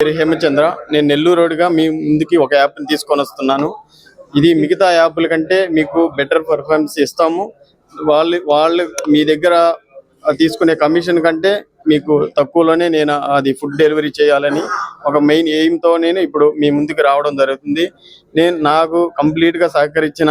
పేరు హేమచంద్ర. నేను నెల్లూరు రోడ్డుగా మీ ముందుకి ఒక యాప్ని తీసుకొని వస్తున్నాను. ఇది మిగతా యాప్ల కంటే మీకు బెటర్ పర్ఫార్మెన్స్ ఇస్తాము. వాళ్ళు వాళ్ళు మీ దగ్గర తీసుకునే కమిషన్ కంటే మీకు తక్కువలోనే నేను అది ఫుడ్ డెలివరీ చేయాలని ఒక మెయిన్ ఎయిమ్తో నేను ఇప్పుడు మీ ముందుకు రావడం జరుగుతుంది. నేను నాకు కంప్లీట్గా సహకరించిన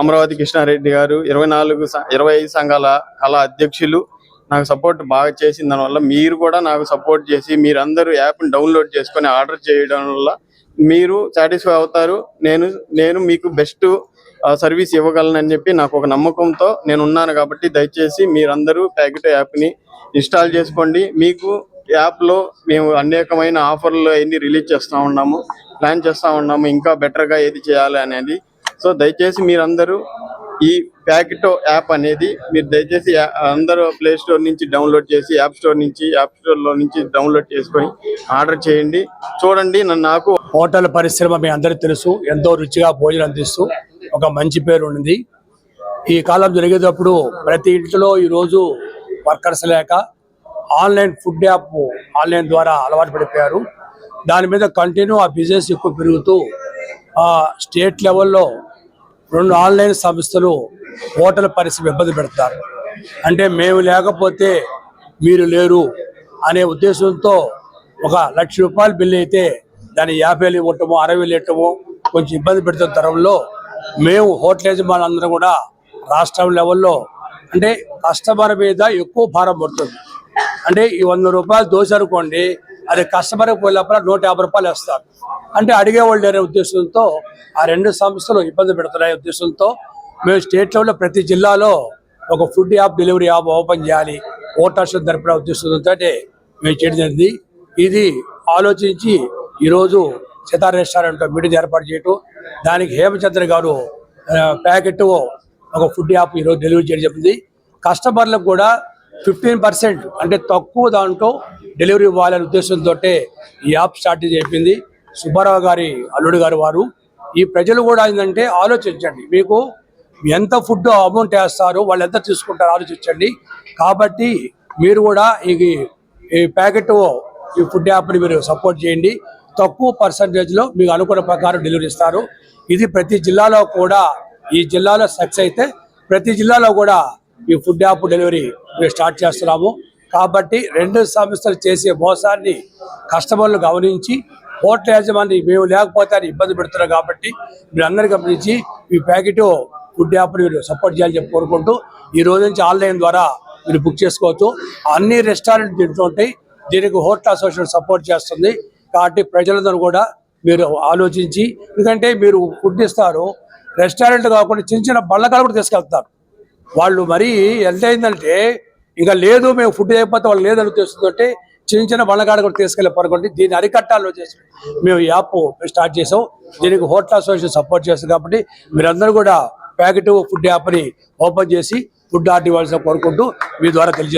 అమరావతి కృష్ణారెడ్డి గారు ఇరవై నాలుగు ఇరవై ఐదు సంఘాల కళా అధ్యక్షులు నాకు సపోర్ట్ బాగా చేసిన దానివల్ల మీరు కూడా నాకు సపోర్ట్ చేసి మీరందరూ యాప్ని డౌన్లోడ్ చేసుకొని ఆర్డర్ చేయడం వల్ల మీరు సాటిస్ఫై అవుతారు. నేను నేను మీకు బెస్ట్ సర్వీస్ ఇవ్వగలనని చెప్పి నాకు ఒక నమ్మకంతో నేను ఉన్నాను కాబట్టి దయచేసి మీరందరూ ప్యాకెట్ యాప్ని ఇన్స్టాల్ చేసుకోండి. మీకు యాప్లో మేము అనేకమైన ఆఫర్లు అన్ని రిలీజ్ చేస్తూ ఉన్నాము ప్లాన్ చేస్తూ ఉన్నాము. ఇంకా బెటర్గా ఏది చేయాలి అనేది. సో దయచేసి మీరందరూ ఈ ప్యాకెటో యాప్ అనేది మీరు దయచేసి అందరూ ప్లే స్టోర్ నుంచి డౌన్లోడ్ చేసి యాప్ స్టోర్ నుంచి యాప్ స్టోర్లో నుంచి డౌన్లోడ్ చేసుకొని ఆర్డర్ చేయండి. చూడండి నన్ను నాకు హోటల్ పరిశ్రమ మీ అందరికీ తెలుసు. ఎంతో రుచిగా భోజనం అందిస్తూ ఒక మంచి పేరు ఉంది ఈ కాలం జరిగేటప్పుడు ప్రతి ఇంట్లో ఈరోజు వర్కర్స్ లేక ఆన్లైన్ ఫుడ్ యాప్ ఆన్లైన్ ద్వారా అలవాటు పడిపోయారు. దాని మీద కంటిన్యూ ఆ బిజినెస్ ఎక్కువ పెరుగుతూ ఆ స్టేట్ లెవెల్లో రెండు ఆన్లైన్ సంస్థలు హోటల్ పరిస్థితి ఇబ్బంది పెడతారు. అంటే మేము లేకపోతే మీరు లేరు అనే ఉద్దేశంతో ఒక లక్ష రూపాయలు బిల్లు అయితే దాన్ని యాభై వేలు ఇవ్వటము అరవై వేలు ఇవ్వటము కొంచెం ఇబ్బంది పెడుతున్న తరంలో మేము హోటల్ యజమానులందరూ కూడా రాష్ట్రం లెవెల్లో అంటే కస్టమర్ మీద ఎక్కువ భారం పడుతుంది. అంటే ఈ వంద రూపాయలు దోశ అనుకోండి అది కస్టమర్ పోయినప్పుడు నూట యాభై రూపాయలు వేస్తారు. అంటే అడిగేవాళ్ళు అనే ఉద్దేశంతో ఆ రెండు సంస్థలు ఇబ్బంది పెడుతున్నాయి ఉద్దేశంతో మేము స్టేట్ లెవెల్లో ప్రతి జిల్లాలో ఒక food app delivery app open చేయాలి. ఓటర్స్ తరపున ఉద్దేశంతో మేము చేయడం జరిగింది. ఇది ఆలోచించి ఈరోజు సితార్ రెస్టారెంట్ మీటింగ్ ఏర్పాటు చేయటం దానికి హేమచంద్ర గారు ప్యాకెట్ ఒక ఫుడ్ యాప్ ఈరోజు డెలివరీ చేయడం చెప్పింది కస్టమర్లకు కూడా ఫిఫ్టీన్ పర్సెంట్ అంటే తక్కువ దాంట్లో డెలివరీ ఇవ్వాలనే ఉద్దేశంతో ఈ యాప్ స్టార్ట్ చెప్పింది సుబ్బారావు గారి అల్లుడు గారు వారు. ఈ ప్రజలు కూడా ఏంటంటే ఆలోచించండి. మీకు ఎంత ఫుడ్ అమౌంట్ వేస్తారో వాళ్ళు ఎంత తీసుకుంటారో ఆలోచించండి. కాబట్టి మీరు కూడా ఈ ఈ ప్యాకెట్ ఈ ఫుడ్ యాప్ని మీరు సపోర్ట్ చేయండి. తక్కువ పర్సంటేజ్లో మీకు అనుకున్న ప్రకారం డెలివరీ ఇస్తారు. ఇది ప్రతి జిల్లాలో కూడా ఈ జిల్లాలో సక్సెస్ అయితే ప్రతి జిల్లాలో కూడా ఈ ఫుడ్ యాప్ డెలివరీ మేము స్టార్ట్ చేస్తున్నాము. కాబట్టి రెండు సంస్థలు చేసే మోసాన్ని కస్టమర్లు గమనించి హోటల్ యాజమాన్యం మేము లేకపోతే అని ఇబ్బంది పెడుతున్నారు కాబట్టి మీరు అందరు గమనించి ఈ ప్యాకెట్ ఫుడ్ యాప్ని మీరు సపోర్ట్ చేయాలని చెప్పి కోరుకుంటూ ఈ రోజు నుంచి ఆన్లైన్ ద్వారా మీరు బుక్ చేసుకోవచ్చు. అన్ని రెస్టారెంట్ దీంట్లో ఉంటాయి. దీనికి హోటల్ అసోసియేషన్ సపోర్ట్ చేస్తుంది. కాబట్టి ప్రజలందరూ కూడా మీరు ఆలోచించి ఎందుకంటే మీరు ఫుడ్ ఇస్తారు. రెస్టారెంట్ కాకుండా చిన్న చిన్న బళ్ళకాలు కూడా తీసుకెళ్తారు. వాళ్ళు మరీ ఎంత అయిందంటే ఇక లేదు మేము ఫుడ్ అయిపోతే వాళ్ళు లేదని తెలుస్తుందంటే చిన్న చిన్న బండగాడ కూడా తీసుకెళ్ళి పడుకోండి. దీన్ని అరికట్టాలో చేసి మేము ఈ యాప్ స్టార్ట్ చేసాం దీనికి హోటల్ అసోసియేషన్ సపోర్ట్ చేస్తుంది కాబట్టి మీరందరూ కూడా ప్యాకెట్ ఫుడ్ యాప్ని ఓపెన్ చేసి ఫుడ్ ఆర్డర్ ఇవ్వాల్సిన కోరుకుంటూ మీ ద్వారా తెలియజేస్తాం